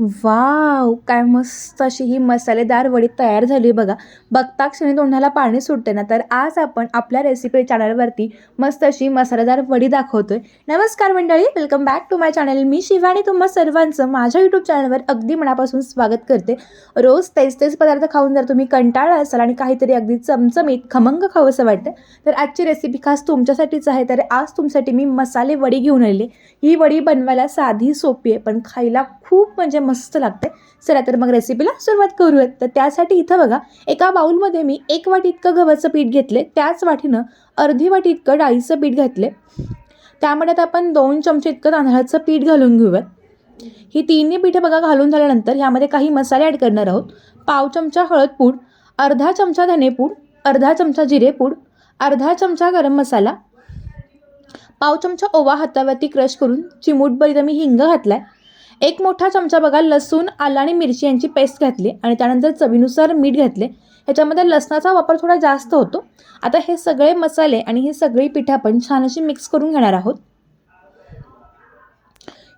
Wow काय मस्त अशी ही मसालेदार वडी तयार झाली बघा. बघता क्षणी तोंडाला पाणी सुटते ना तर आज आपण आपल्या रेसिपी चॅनलवरती मस्त अशी मसालेदार वडी दाखवतोय. नमस्कार मंडळी welcome back to my channel मी शिवानी तुम्हा सर्वांचं माझ्या यूट्यूब चॅनलवर अगदी मनापासून स्वागत करते. रोज तेच तेच पदार्थ खाऊन जर तुम्ही कंटाळा असाल आणि काहीतरी अगदी चमचमीत खमंग खावंसं वाटतं तर आजची रेसिपी खास तुमच्यासाठीच आहे. तर आज तुमच्यासाठी मी मसाले वडी घेऊन आलेली ही वडी बनवायला साधी सोपी आहे पण खायला खूप म्हणजे मस्त लागते चला तर मग रेसिपीला सुरुवात करूयात. तर त्यासाठी इथं बघा एका बाउलमध्ये मी एक वाटी इतकं गव्हाचं पीठ घेतले त्याच वाटीनं अर्धी वाटी इतकं डाळीचं पीठ घातले त्यामध्ये आता आपण दोन चमचे इतकं तांदळाचं पीठ घालून घेऊयात. ही तिन्ही पिठं बघा घालून झाल्यानंतर ह्यामध्ये काही मसाले ॲड करणार आहोत. पाव चमचा हळद पूड अर्धा चमचा धनेपूड अर्धा चमचा जिरेपूड अर्धा चमचा गरम मसाला पाव चमचा ओवा हातावरती क्रश करून चिमूटभर इथं मी हिंग घातला आहे एक मोठा चमचा बघा लसूण आलं आणि मिरची यांची पेस्ट घातली आणि त्यानंतर चवीनुसार मीठ घातले. ह्याच्यामध्ये लसणाचा वापर थोडा जास्त होतो. आता हे सगळे मसाले आणि ही सगळी पिठं आपण छान अशी मिक्स करून घेणार आहोत.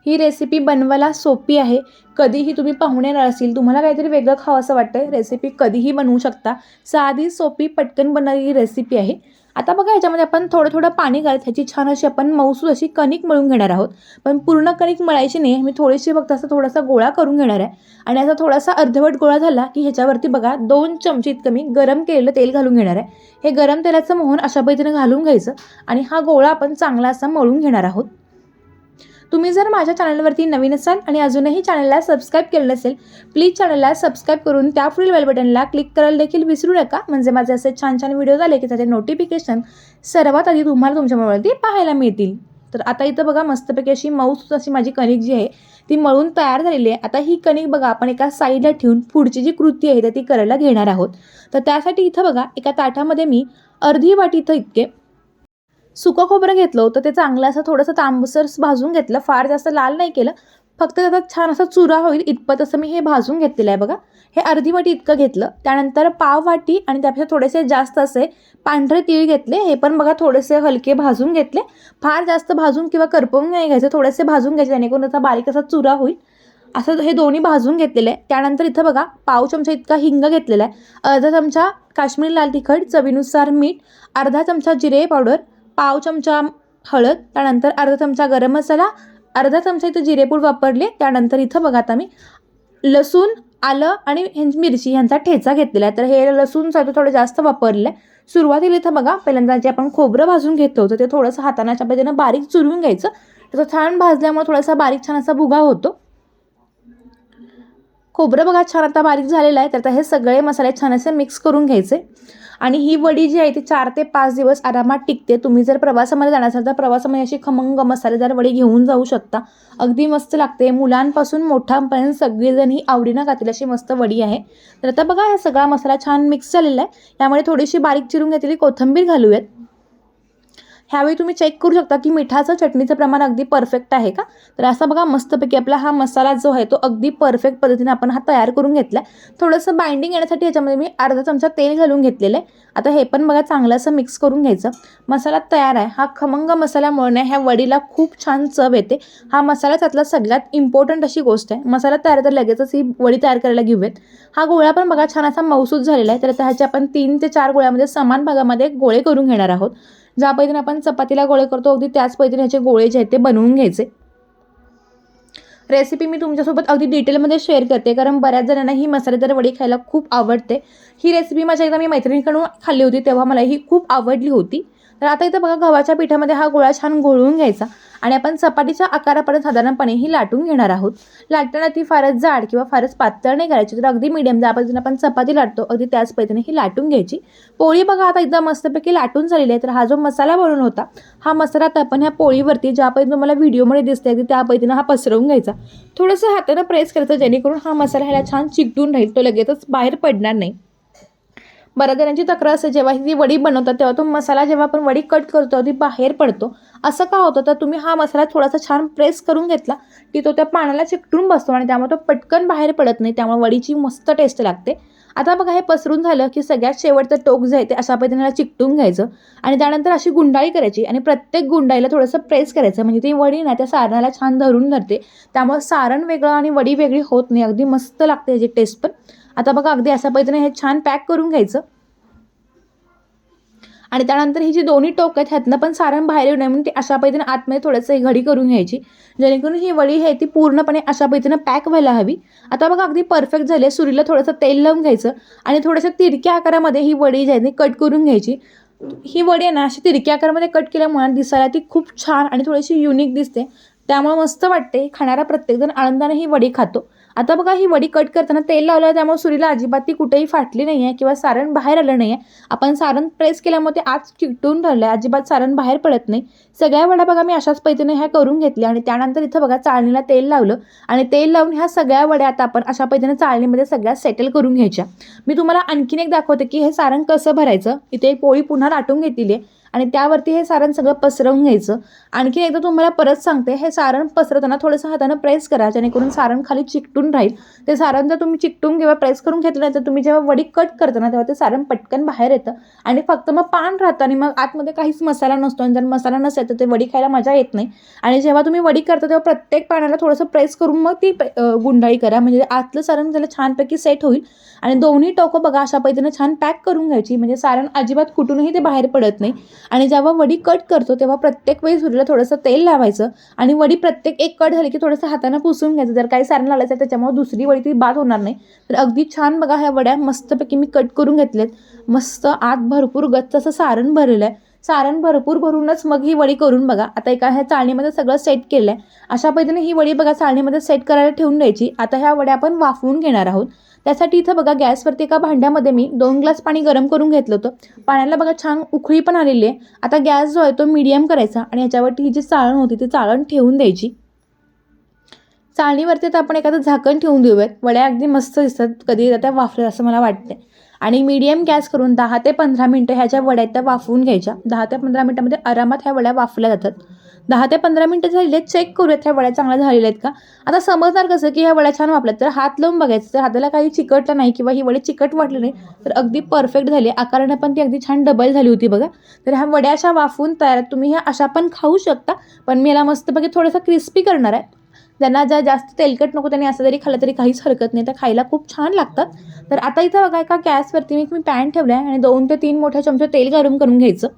ही रेसिपी बनवायला सोपी आहे. कधीही तुम्ही पाहुणे येणार असतील तुम्हाला काहीतरी वेगळं खावं असं वाटतं रेसिपी कधीही बनवू शकता. साधी सोपी पटकन बनणारी ही रेसिपी आहे. आता बघा याच्यामध्ये आपण थोडं थोडं पाणी घालत ह्याची छान अशी आपण मऊसूद अशी कणिक मळून घेणार आहोत. पण पूर्ण कणिक मळायची नाही मी थोडीशी फक्त असा थोडासा गोळा करून घेणार आहे. आणि असा थोडासा अर्धवट गोळा झाला की ह्याच्यावरती बघा दोन चमचे इतकं मी गरम केलेलं तेल घालून घेणार आहे. हे गरम तेलाचं मोहन अशा पद्धतीनं घालून घ्यायचं आणि हा गोळा आपण चांगला असा मळून घेणार आहोत. तुम्ही जर माझ्या चॅनलवरती नवीन असाल आणि अजूनही चॅनलला सबस्क्राईब केलं नसेल प्लीज चॅनलला सबस्क्राईब करून त्या पुढील बेल बटनला क्लिक करायला देखील विसरू नका. म्हणजे माझे असे छान छान व्हिडिओ झाले की त्याचे नोटिफिकेशन सर्वात आधी तुम्हाला तुमच्या मोबाईलवरती पाहायला मिळतील. तर आता इथं बघा मस्तपैकी अशी मऊसूत अशी माझी कणिक जी आहे ती मळून तयार झालेली आहे. आता ही कणिक बघा आपण एका साईडला ठेवून पुढची जी कृती आहे तर ती करायला घेणार आहोत. तर त्यासाठी इथं बघा एका ताटामध्ये मी अर्धी वाटी इथं इतके सुकं खोबरं घेतलं होतं ते चांगलं असं थोडंसं तांबूसर भाजून घेतलं फार जास्त लाल नाही केलं फक्त त्याचा छान असा चुरा होईल इतपत असं मी हे भाजून घेतलेलं आहे बघा. हे अर्धी वाटी इतकं घेतलं त्यानंतर पाव वाटी आणि त्यापेक्षा थोडेसे जास्त असे पांढरे तीळ घेतले हे पण बघा थोडेसे हलके भाजून घेतले. फार जास्त भाजून किंवा करपवून नाही घ्यायचे थोडेसे भाजून घ्यायचे जेणेकरून त्याचा बारीक असा चुरा होईल. असं हे दोन्ही भाजून घेतलेलं आहे. त्यानंतर इथं बघा पाव चमचा इतका हिंग घेतलेला आहे. अर्धा चमचा काश्मीरी लाल तिखट चवीनुसार मीठ अर्धा चमचा जिरे पावडर पाव चमचा हळद त्यानंतर अर्धा चमचा गरम मसाला अर्धा चमचा इथं जिरेपूड वापरले त्यानंतर इथं बघा आता मी लसूण आलं आणि मिरची ह्यांचा ठेचा घेतलेला आहे. तर हे लसूणसाठी थोडं जास्त वापरलं आहे सुरुवातीला इथं बघा पहिल्यांदा जे आपण खोबरं भाजून घेतो होतं ते थोडंसं हातानाच्या पद्धतीनं बारीक चुरून घ्यायचं. त्याचं छान भाजल्यामुळे थोडासा बारीक छान असा भुगा होतो. खोबरं बघा छान आता बारीक झालेलं आहे. तर आता हे सगळे मसाले छान असे मिक्स करून घ्यायचे. आणि ही वडी जी आहे ती चार ते पाच दिवस आरामात टिकते. तुम्ही जर प्रवासामध्ये जाणार असाल तर प्रवासामध्ये अशी खमंग मसालेदार वडी घेऊन जाऊ शकता. अगदी मस्त लागते. मुलांपासून मोठ्यांपर्यंत सगळेजण ही आवडीनं खातील अशी मस्त वडी आहे. तर आता बघा हा सगळा मसाला छान मिक्स झालेला आहे. यामुळे थोडीशी बारीक चिरून घेतलेली कोथिंबीर घालूयात. ह्यावेळी तुम्ही चेक करू शकता की मिठाचं चटणीचं प्रमाण अगदी परफेक्ट आहे का? तर असा बघा मस्तपैकी आपला हा मसाला जो आहे तो अगदी परफेक्ट पद्धतीने आपण हा तयार करून घेतला आहे थोडंसं बाइंडिंग येण्यासाठी याच्यामध्ये मी अर्धा चमचा तेल घालून घेतलेलं आहे. आता हे पण बघा चांगलं असं मिक्स करून घ्यायचं. मसाला तयार आहे. हा खमंग मसाल्यामुळे ना ह्या वडीला खूप छान चव येते. हा मसाला त्यातला सगळ्यात इम्पॉर्टंट अशी गोष्ट आहे. मसाला तयार तर लगेचच ही वडी तयार करायला घेऊयात. हा गोळा पण बघा छान असा मौसूद झालेला आहे. तर आता आपण तीन ते चार गोळ्यामध्ये समान भागामध्ये गोळे करून घेणार आहोत. ज्या पद्धतीने आपण चपातीला गोळे करतो अगदी त्याच पद्धतीने ह्याचे गोळे जे आहेत ते बनवून घ्यायचे. रेसिपी मी तुमच्यासोबत अगदी डिटेलमध्ये शेअर करते कारण बऱ्याच जणांना ही मसालेदार वडी खायला खूप आवडते. ही रेसिपी माझ्या एकदा मी मैत्रिणीकडून खाल्ली होती तेव्हा मला ही खूप आवडली होती. तर आता इथं बघा गव्हाच्या पिठामध्ये हा गोळा छान घोळून घ्यायचा आणि आपण चपातीच्या आकारापर्यंत साधारणपणे ही लाटून घेणार आहोत. लाटताना ती फारच जाड किंवा फारच पातळ नाही करायची तर अगदी मिडियम ज्या पद्धतीने आपण चपाती लाटतो अगदी त्याच पद्धतीने ही लाटून घ्यायची. पोळी बघा आता एकदा मस्तपैकी लाटून झालेली आहे तर हा जो मसाला बनवून होता हा मसाला आता आपण ह्या पोळीवरती ज्या पद्धतीने तुम्हाला व्हिडिओमध्ये दिसते अगदी त्या पद्धतीनं हा पसरवून घ्यायचा. थोडंसं हातानं प्रेस करायचं जेणेकरून हा मसाला ह्याला छान चिकटून राहील तो लगेचच बाहेर पडणार नाही. बऱ्याच तक्रार असते जेव्हा ही वडी बनवतात तेव्हा तो मसाला जेव्हा आपण वडी कट करतो ती बाहेर पडतो. असं का होतं? तर तुम्ही हा मसाला थोडासा छान प्रेस करून घेतला की तो त्या पाण्याला चिकटून बसतो आणि त्यामुळे तो पटकन बाहेर पडत नाही. त्यामुळे वडीची मस्त टेस्ट लागते. आता बघा हे पसरून झालं की सगळ्यात शेवटचं टोक जे आहे ते अशा पद्धतीने चिकटून घ्यायचं आणि त्यानंतर अशी गुंडाळी करायची आणि प्रत्येक गुंडाळीला थोडंसं प्रेस करायचं. म्हणजे ती वडी ना त्या सारणाला छान धरून धरते. त्यामुळे सारण वेगळं आणि वडी वेगळी होत नाही. अगदी मस्त लागते याची टेस्ट पण. आता बघा अगदी अशा पद्धतीने हे छान पॅक करून घ्यायचं. आणि त्यानंतर ही जी दोन्ही टोक आहेत ह्यातनं पण सारण बाहेर येऊ नये. म्हणून ती अशा पद्धतीने आतमध्ये थोडंसं ही घडी करून घ्यायची. जेणेकरून ही वडी आहे ती पूर्णपणे अशा पद्धतीनं पॅक व्हायला हवी. आता बघा अगदी परफेक्ट झाली सुरीला थोडंसं तेल लावून घ्यायचं. आणि थोडंसं तिरक्या आकारामध्ये ही वडी जी आहे ती कट करून घ्यायची. ही वडी आहे ना अशी तिरक्या आकारामध्ये कट केल्यामुळे दिसायला ती खूप छान आणि थोडीशी युनिक दिसते. त्यामुळे मस्त वाटते. खाणारा प्रत्येकजण आनंदाने ही वडी खातो. आता बघा ही वडी कट करताना तेल लावलं त्यामुळे सुरीला अजिबात ती कुठेही फाटली नाही आहे किंवा सारण बाहेर आलं नाही आहे आपण सारण प्रेस केल्यामुळे ते आज चिकटून राहिलं आहे अजिबात सारण बाहेर पडत नाही. सगळ्या वड्या बघा मी अशाच पद्धतीने ह्या करून घेतल्या आणि त्यानंतर इथं बघा चाळणीला तेल लावलं आणि तेल लावून ह्या सगळ्या वड्या आता आपण अशा पद्धतीने चाळणीमध्ये सगळ्या सेटल करून घ्यायच्या. मी तुम्हाला आणखीन एक दाखवते की हे सारण कसं भरायचं? इथे एक पोळी पुन्हा लाटून घेतलेली आहे आणि त्यावरती हे सारण सगळं पसरवून घ्यायचं. आणखी एकदा तुम्हाला परत सांगते हे सारण पसरताना थोडंसं हातानं प्रेस करा जेणेकरून सारण खाली चिकटून राहील. ते सारण जर तुम्ही चिकटून किंवा प्रेस करून घेतलं तर तुम्ही जेव्हा वडी कट करताना तेव्हा ते सारण पटकन बाहेर येतं. आणि फक्त मग पान राहतं आणि मग आतमध्ये काहीच मसाला नसतो. आणि जर मसाला नसेल तर ते वडी खायला मजा येत नाही. आणि जेव्हा तुम्ही वडी करता तेव्हा प्रत्येक पाण्याला थोडंसं प्रेस करून मग ती प- गुंडाळी करा. म्हणजे आतलं सारण त्याला छानपैकी सेट होईल. आणि दोन्ही टोकं बघा अशा पद्धतीनं छान पॅक करून घ्यायची. म्हणजे सारण अजिबात कुठूनही ते बाहेर पडत नाही. आणि जेव्हा वडी कट करतो तेव्हा प्रत्येक वेळी सुरीला थोडंसं तेल लावायचं आणि वडी प्रत्येक एक कट झाली की थोडंसं हातानं पुसून घ्यायचं. जर काही सारण लावायचं त्याच्यामुळे दुसरी वडी ती बाद होणार नाही. तर अगदी छान बघा ह्या वड्या मस्तपैकी मी कट करून घेतल्यात. मस्त आत भरपूर गच्च असं सारण भरलेलं आहे. सारण भरपूर भरूनच मग ही वडी करून बघा. आता एका ह्या चाळणीमध्ये सगळं सेट केलं आहे अशा पद्धतीने ही वडी बघा चाळणीमध्ये सेट करायला ठेवून द्यायची. आता ह्या वड्या आपण वाफवून घेणार आहोत. त्यासाठी इथं बघा गॅसवरती एका भांड्यामध्ये मी दोन ग्लास पाणी गरम करून घेतलं होतं. पाण्याला बघा छान उखळी पण आलेली आहे. आता गॅस जो आहे तो मीडियम करायचा आणि याच्यावरती ही जी चाळण होती ती चाळण ठेवून द्यायची. चाळणीवरती तर आपण एखादं झाकण ठेवून देऊयात. वड्या अगदी मस्त दिसतात. कधी त्या वाफल्या असं मला वाटते आणि मीडियम गॅस करून दहा ते पंधरा मिनटं ह्या ज्या वड्या आहेत त्या वाफवून घ्यायच्या. दहा ते पंधरा मिनटामध्ये आरामात ह्या वड्या वाफल्या जातात. दहा ते पंधरा मिनटं झालेले आहेत. चेक करूयात ह्या वड्या चांगल्या झालेल्या आहेत का? आता समजणार कसं की ह्या वड्या छान वापल्यात तर हात लावून बघायचं. तर हाताला काही चिकटलं नाही किंवा ही वडी चिकट वाटली नाही तर अगदी परफेक्ट झाली आकारानं पण ती अगदी छान डबल झाली होती बघा. तर ह्या वड्या अशा वाफवून तयार तुम्ही ह्या अशा पण खाऊ शकता. पण मी याला मस्तपैकी थोडंसं क्रिस्पी करणार आहे. ज्यांना जर जास्त तेलकट नको त्यांनी असं जरी खाल्लं तरी काहीच हरकत नाही. तर खायला खूप छान लागतात. तर आता इथं बघा एका गॅसवरती मी मी पॅन ठेवलं आहे आणि दोन ते तीन मोठ्या चमचे तेल गरम करून घ्यायचं.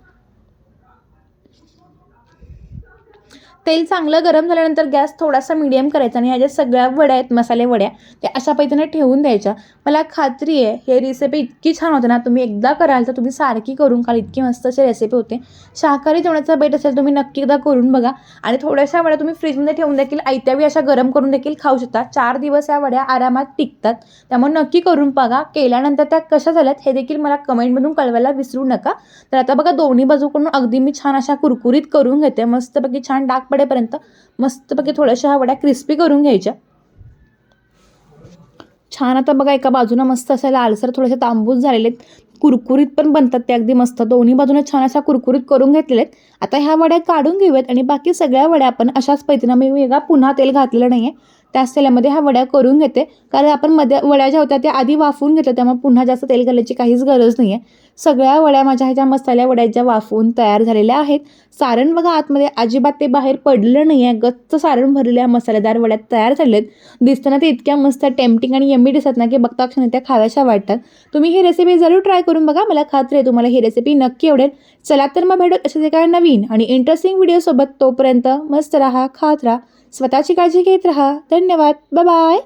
तेल चांगलं गरम झाल्यानंतर गॅस थोडासा मिडियम करायचा आणि ह्या ज्या सगळ्या वड्या आहेत मसाले वड्या त्या अशा पद्धतीने ठेवून द्यायच्या. मला खात्री आहे हे रेसिपी इतकी छान होते ना तुम्ही एकदा कराल तर तुम्ही सारखी करून खाल. इतकी मस्त अशी रेसिपी होते. शाकाहारी जेवणाचा बेट असेल तुम्ही नक्की एकदा करून बघा. आणि थोड्याशा वड्या तुम्ही फ्रीजमध्ये ठेवून देखील आयत्यावी अशा गरम करून देखील खाऊ शकता. चार दिवस या वड्या आरामात टिकतात. त्यामुळे नक्की करून बघा. केल्यानंतर त्या कशा झाल्यात हे देखील मला कमेंटमधून कळवायला विसरू नका. तर आता बघा दोन्ही बाजूकडून अगदी मी छान अशा कुरकुरीत करून घेते. मस्तपैकी छान डाग पडेपर्यंत मस्तपैकी थोड्याशा ह्या वड्या क्रिस्पी करून घ्यायच्या. छान आता बघा एका बाजूनं मस्त असा लालसर थोडेसे तांबूस झालेले आहेत. कुरकुरीत पण बनतात ते अगदी मस्त. दोन्ही बाजूने छान अशा कुरकुरीत करून घेतलेले आहेत. आता ह्या वड्या काढून घेऊयात आणि बाकी सगळ्या वड्या आपण अशाच पद्धतीनं मी वेगळा पुन्हा तेल घातलेलं नाही आहे त्याच तेलामध्ये ह्या वड्या करून घेते. कारण आपण मध्ये वड्या ज्या होत्या त्या आधी वाफवून घेतल्या त्यामुळे पुन्हा जास्त तेल घालायची काहीच गरज नाही आहे सगळ्या वड्या माझ्या ह्याच्या मसाल्या वड्या ज्या वाफवून तयार झालेल्या आहेत. सारण बघा आतमध्ये अजिबात ते बाहेर पडलं नाही आहे गच्च सारण भरलेल्या मसालेदार वड्या तयार झालेत. दिसताना ते इतक्या मस्त टेम्पटिंग आणि यम्मी दिसत ना की बघता क्षणी त्या खाव्याशा वाटतात. तुम्ही ही रेसिपी जरूर ट्राय करून बघा. मला खात्री आहे तुम्हाला ही रेसिपी नक्की आवडेल. चला तर मग भेटत जे काय नवीन आणि इंटरेस्टिंग व्हिडिओसोबत तोपर्यंत मस्त राहा खात राहा. स्वतःची काळजी घेत राहा. धन्यवाद. बाय